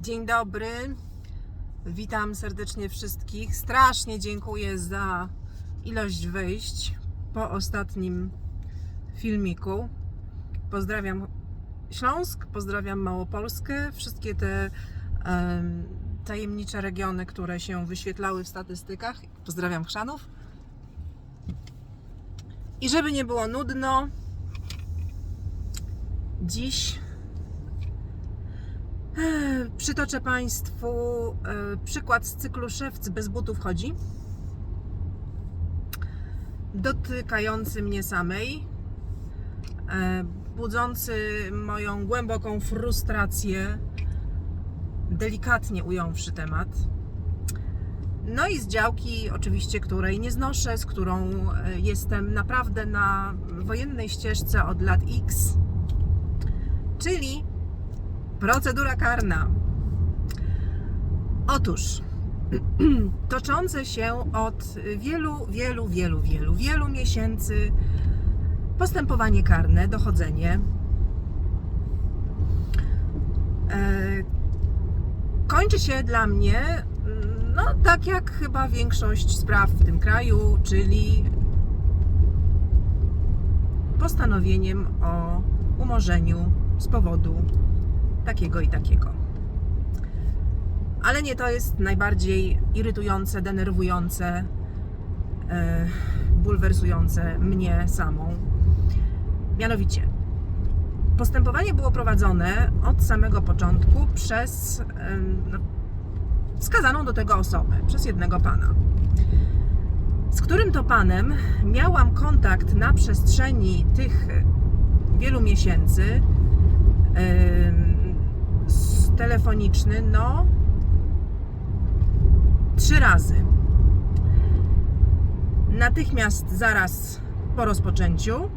Dzień dobry. Witam serdecznie wszystkich. Strasznie dziękuję za ilość wyjść po ostatnim filmiku. Pozdrawiam Śląsk, pozdrawiam Małopolskę, wszystkie te em, tajemnicze regiony, które się wyświetlały w statystykach. Pozdrawiam Chrzanów. I żeby nie było nudno, dziś przytoczę Państwu e, przykład z cyklu Szewc bez butów chodzi, dotykający mnie samej, e, budzący moją głęboką frustrację, delikatnie ująwszy temat. No i z działki, oczywiście, której nie znoszę, z którą e, jestem naprawdę na wojennej ścieżce od lat X, czyli procedura karna. Otóż toczące się od wielu, wielu, wielu, wielu, wielu miesięcy postępowanie karne, dochodzenie. E, kończy się dla mnie, mm, no tak jak chyba większość spraw w tym kraju, czyli postanowieniem o umorzeniu z powodu takiego i takiego. Ale nie to jest najbardziej irytujące, denerwujące, e, bulwersujące mnie samą. Mianowicie, postępowanie było prowadzone od samego początku przez no, wskazaną do tego osobę, przez jednego pana. Z którym to panem miałam kontakt na przestrzeni tych wielu miesięcy telefoniczny, no trzy razy. Natychmiast zaraz po rozpoczęciu,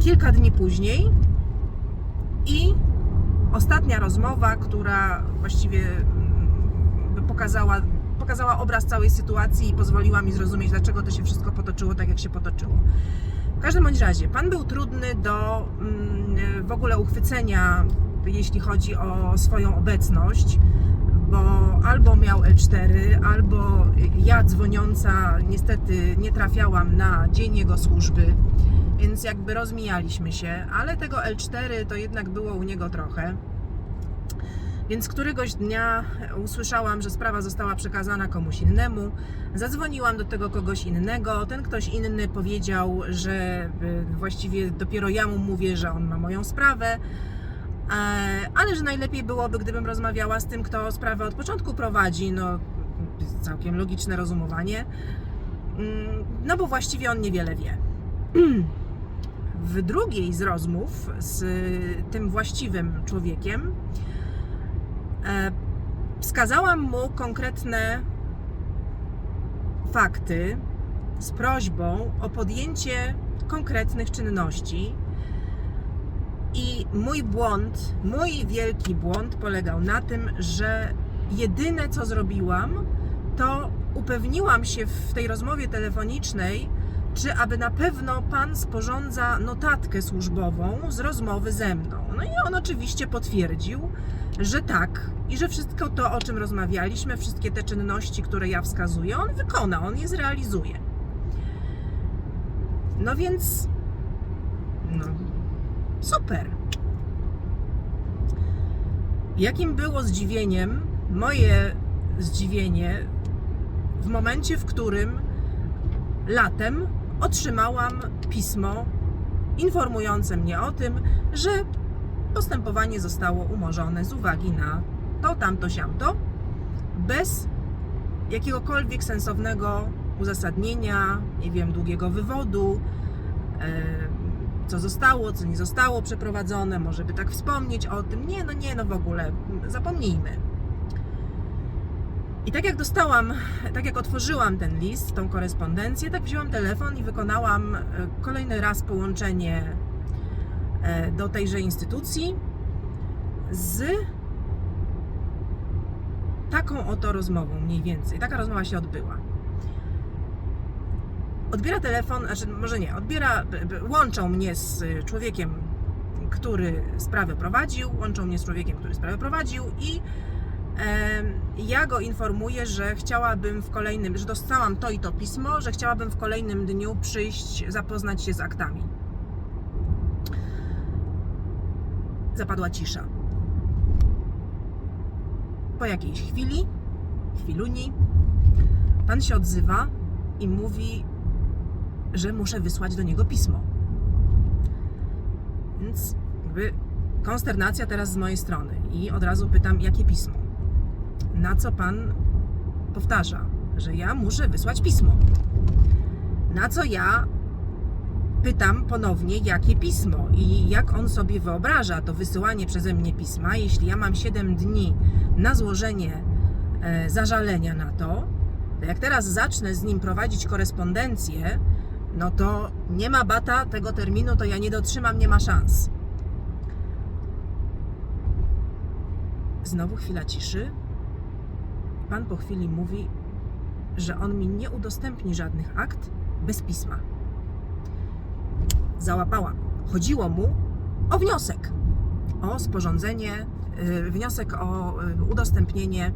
kilka dni później i ostatnia rozmowa, która właściwie mm, pokazała, pokazała obraz całej sytuacji i pozwoliła mi zrozumieć, dlaczego to się wszystko potoczyło tak, jak się potoczyło. W każdym bądź razie, pan był trudny do mm, w ogóle uchwycenia, jeśli chodzi o swoją obecność, bo albo miał L4, albo ja dzwoniąca niestety nie trafiałam na dzień jego służby, więc jakby rozmijaliśmy się, ale tego L4 to jednak było u niego trochę. Więc któregoś dnia usłyszałam, że sprawa została przekazana komuś innemu. Zadzwoniłam do tego kogoś innego. Ten ktoś inny powiedział, że y, właściwie dopiero ja mu mówię, że on ma moją sprawę. E, Ale że najlepiej byłoby, gdybym rozmawiała z tym, kto sprawę od początku prowadzi. No, całkiem logiczne rozumowanie. Mm, No bo właściwie on niewiele wie. W drugiej z rozmów z tym właściwym człowiekiem e, wskazałam mu konkretne fakty z prośbą o podjęcie konkretnych czynności. I mój błąd, mój wielki błąd polegał na tym, że jedyne co zrobiłam, to upewniłam się w tej rozmowie telefonicznej, czy aby na pewno pan sporządza notatkę służbową z rozmowy ze mną. No i on oczywiście potwierdził, że tak i że wszystko to, o czym rozmawialiśmy, wszystkie te czynności, które ja wskazuję, on wykona, on je zrealizuje. No więc, no, super. Jakim było zdziwieniem, moje zdziwienie, w momencie, w którym latem otrzymałam pismo informujące mnie o tym, że postępowanie zostało umorzone z uwagi na to, tamto, siamto, bez jakiegokolwiek sensownego uzasadnienia, nie wiem, długiego wywodu, e, co zostało, co nie zostało przeprowadzone, może by tak wspomnieć o tym. Nie, no nie, no w ogóle, zapomnijmy. I tak jak dostałam, tak jak otworzyłam ten list, tą korespondencję, tak wzięłam telefon i wykonałam e, kolejny raz połączenie e, do tejże instytucji z taką oto rozmową mniej więcej. Taka rozmowa się odbyła. Odbiera telefon, znaczy może nie, odbiera, łączą mnie z y, człowiekiem, który sprawę prowadził, łączą mnie z człowiekiem, który sprawę prowadził i ja go informuję, że chciałabym w kolejnym, że dostałam to i to pismo, że chciałabym w kolejnym dniu przyjść, zapoznać się z aktami. Zapadła cisza. Po jakiejś chwili, chwiluni, pan się odzywa i mówi, że muszę wysłać do niego pismo. Więc jakby konsternacja teraz z mojej strony i od razu pytam, jakie pismo? Na co pan powtarza, że ja muszę wysłać pismo. Na co ja pytam ponownie, jakie pismo i jak on sobie wyobraża to wysyłanie przeze mnie pisma, jeśli ja mam 7 dni na złożenie e, zażalenia na to, to jak teraz zacznę z nim prowadzić korespondencję, no to nie ma bata tego terminu, to ja nie dotrzymam, nie ma szans. Znowu chwila ciszy. Pan po chwili mówi, że on mi nie udostępni żadnych akt bez pisma. Załapałam. Chodziło mu o wniosek, o sporządzenie, y, wniosek o y, udostępnienie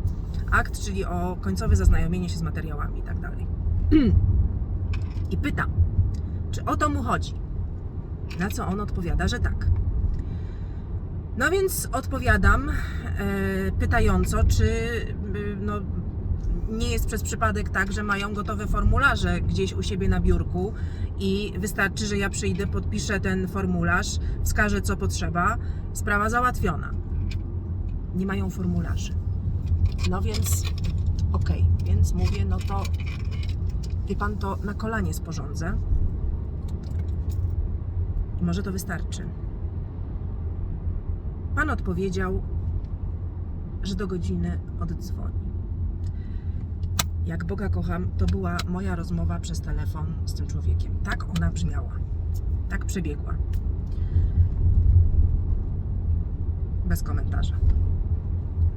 akt, czyli o końcowe zaznajomienie się z materiałami i tak. I pytam, czy o to mu chodzi? Na co on odpowiada, że tak. No więc odpowiadam e, pytająco, czy y, no, nie jest przez przypadek tak, że mają gotowe formularze gdzieś u siebie na biurku i wystarczy, że ja przyjdę, podpiszę ten formularz, wskażę co potrzeba, sprawa załatwiona. Nie mają formularzy. No więc okej, więc mówię, no to wie pan to na kolanie sporządzę. Może to wystarczy. Pan odpowiedział, że do godziny oddzwoni. Jak Boga kocham, to była moja rozmowa przez telefon z tym człowiekiem. Tak ona brzmiała. Tak przebiegła. Bez komentarza.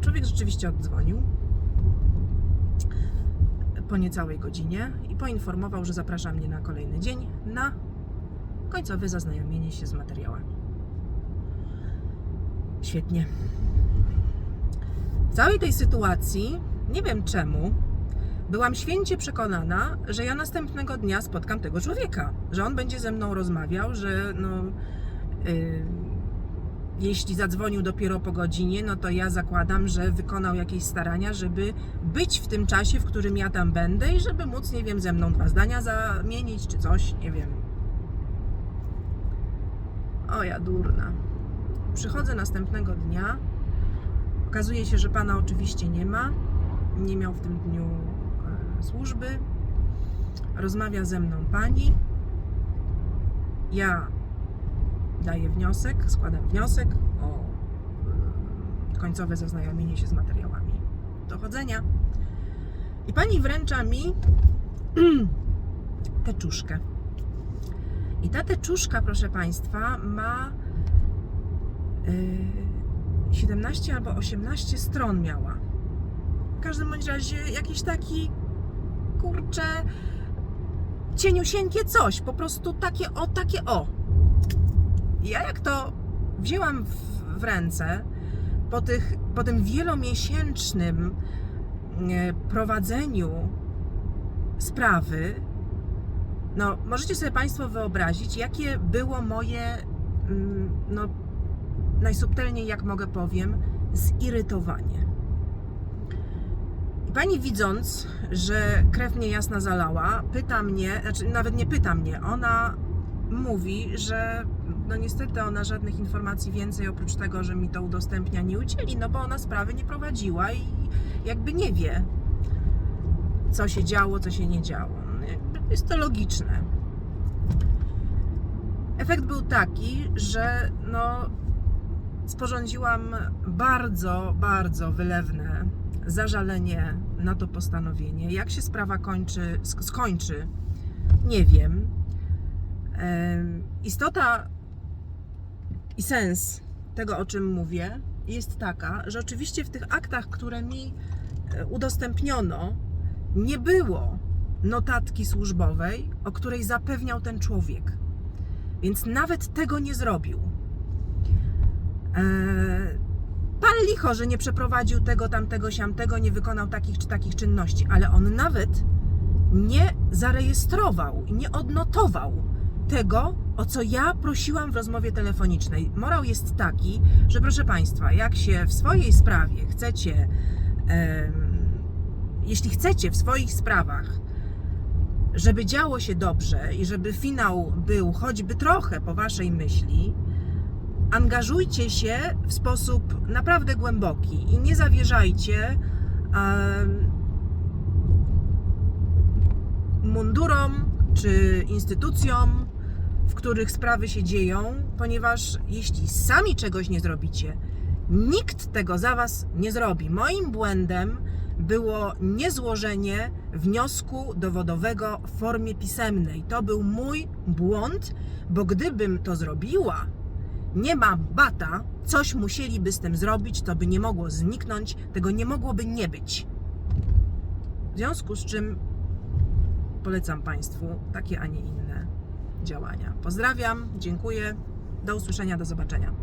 Człowiek rzeczywiście oddzwonił po niecałej godzinie i poinformował, że zaprasza mnie na kolejny dzień na końcowe zaznajomienie się z materiałami. Świetnie. W całej tej sytuacji, nie wiem czemu, byłam święcie przekonana, że ja następnego dnia spotkam tego człowieka, że on będzie ze mną rozmawiał, że no, y, jeśli zadzwonił dopiero po godzinie, no to ja zakładam, że wykonał jakieś starania, żeby być w tym czasie, w którym ja tam będę i żeby móc, nie wiem, ze mną dwa zdania zamienić czy coś, nie wiem. O ja durna. Przychodzę następnego dnia. Okazuje się, że pana oczywiście nie ma. Nie miał w tym dniu e, służby. Rozmawia ze mną pani. Ja daję wniosek, składam wniosek o e, końcowe zaznajomienie się z materiałami dochodzenia. I pani wręcza mi teczuszkę. I ta teczuszka, proszę Państwa, ma yy, 17 albo 18 stron miała. W każdym bądź razie jakiś taki kurczę cieniusieńkie coś, po prostu takie o, takie o. Ja jak to wzięłam w, w ręce po, tych, po tym wielomiesięcznym e, prowadzeniu sprawy, no możecie sobie Państwo wyobrazić, jakie było moje, mm, no najsubtelniej jak mogę powiem, zirytowanie. I pani widząc, że krew mnie jasna zalała, pyta mnie, znaczy nawet nie pyta mnie, ona mówi, że no niestety ona żadnych informacji więcej oprócz tego, że mi to udostępnia nie udzieli, no bo ona sprawy nie prowadziła i jakby nie wie, co się działo, co się nie działo. Jest to logiczne. Efekt był taki, że no sporządziłam bardzo, bardzo wylewne zażalenie na to postanowienie. Jak się sprawa kończy, sk- skończy, nie wiem. Em, Istota i sens tego, o czym mówię, jest taka, że oczywiście w tych aktach, które mi e, udostępniono, nie było notatki służbowej, o której zapewniał ten człowiek. Więc nawet tego nie zrobił. Pan licho, że nie przeprowadził tego, tamtego, siamtego, nie wykonał takich czy takich czynności, ale on nawet nie zarejestrował nie odnotował tego, o co ja prosiłam w rozmowie telefonicznej. Morał jest taki, że proszę Państwa, jak się w swojej sprawie chcecie, em, jeśli chcecie w swoich sprawach, żeby działo się dobrze i żeby finał był choćby trochę po Waszej myśli, angażujcie się w sposób naprawdę głęboki i nie zawierzajcie mundurom czy instytucjom, w których sprawy się dzieją, ponieważ jeśli sami czegoś nie zrobicie, nikt tego za Was nie zrobi. Moim błędem było niezłożenie wniosku dowodowego w formie pisemnej. To był mój błąd, bo gdybym to zrobiła, nie ma bata, coś musieliby z tym zrobić, to by nie mogło zniknąć, tego nie mogłoby nie być. W związku z czym polecam Państwu takie, a nie inne działania. Pozdrawiam, dziękuję, do usłyszenia, do zobaczenia.